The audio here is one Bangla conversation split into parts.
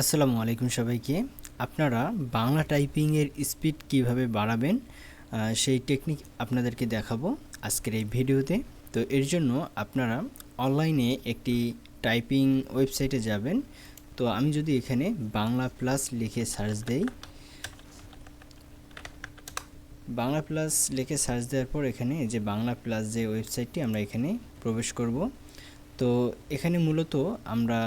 আসসালামু আলাইকুম সবাইকে। আপনারা বাংলা টাইপিংয়ের স্পিড কীভাবে বাড়াবেন সেই টেকনিক আপনাদেরকে দেখাবো আজকের এই ভিডিওতে। তো এর জন্য আপনারা অনলাইনে একটি টাইপিং ওয়েবসাইটে যাবেন। তো আমি যদি এখানে বাংলা প্লাস লিখে সার্চ দেই, বাংলা প্লাস লিখে সার্চ দেওয়ার পর এখানে যে বাংলা প্লাস যে ওয়েবসাইটটি আমরা এখানে প্রবেশ করব। তো এখানে মূলত আমরা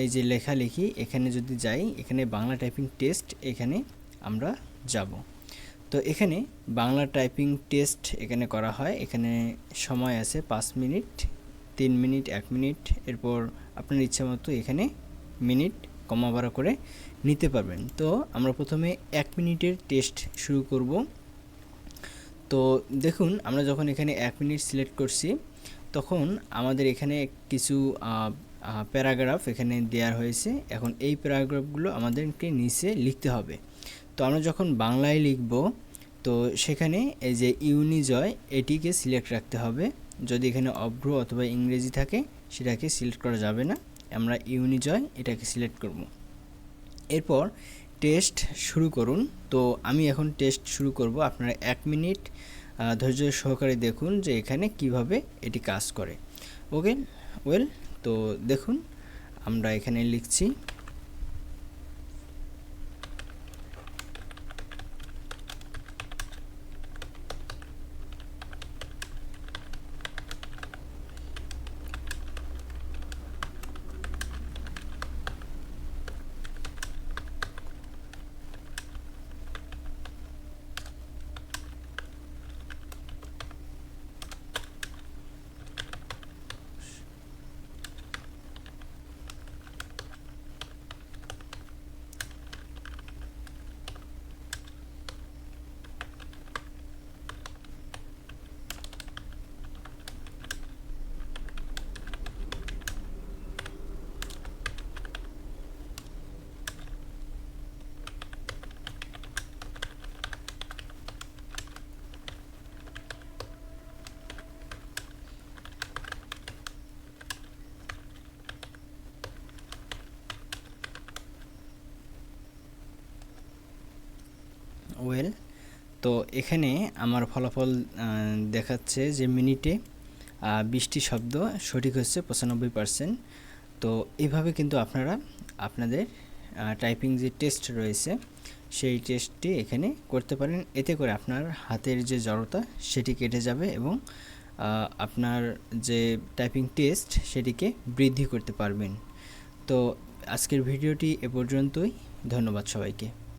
এই যে লেখালেখি এখানে যদি যাই, এখানে বাংলা টাইপিং টেস্ট এখানে আমরা যাব। তো এখানে বাংলা টাইপিং টেস্ট এখানে করা হয়। এখানে সময় আছে পাঁচ মিনিট, তিন মিনিট, এক মিনিট। এরপর আপনার ইচ্ছা মতো এখানে মিনিট কমা বাড়া করে নিতে পারবেন। তো আমরা প্রথমে এক মিনিটের টেস্ট শুরু করব। তো দেখুন, আমরা যখন এখানে এক মিনিট সিলেক্ট করছি, তখন আমাদের এখানে কিছু প্যারাগ্রাফ এখানে দেওয়া হয়েছে। এখন এই প্যারাগ্রাফগুলো আমাদেরকে নিচে লিখতে হবে। তো আমরা যখন বাংলায় লিখব, তো সেখানে এই যে ইউনিজয়, এটিকে সিলেক্ট রাখতে হবে। যদি এখানে অভ্র অথবা ইংরেজি থাকে, সেটাকে সিলেক্ট করা যাবে না। আমরা ইউনিজয়, এটাকে সিলেক্ট করব। এরপর টেস্ট শুরু করুন। তো আমি এখন টেস্ট শুরু করব। আপনারা এক মিনিট ধৈর্য সহকারে দেখুন যে এখানে কীভাবে এটি কাজ করে। ওকে, ওয়েল তো দেখুন আমরা এখানে লিখছি ওয়েল তো এখানে আমার ফলাফল দেখাচ্ছে যে মিনিটে বিশটি শব্দ সঠিক হচ্ছে পঁচানব্বই পার্সেন্ট তো এইভাবে কিন্তু আপনারা আপনাদের টাইপিং যে টেস্ট রয়েছে, সেই টেস্টটি এখানে করতে পারেন। এতে করে আপনার হাতের যে জড়তা, সেটি কেটে যাবে এবং আপনার যে টাইপিং টেস্ট সেটিকে বৃদ্ধি করতে পারবেন। তো আজকের ভিডিওটি এ পর্যন্তই। ধন্যবাদ সবাইকে।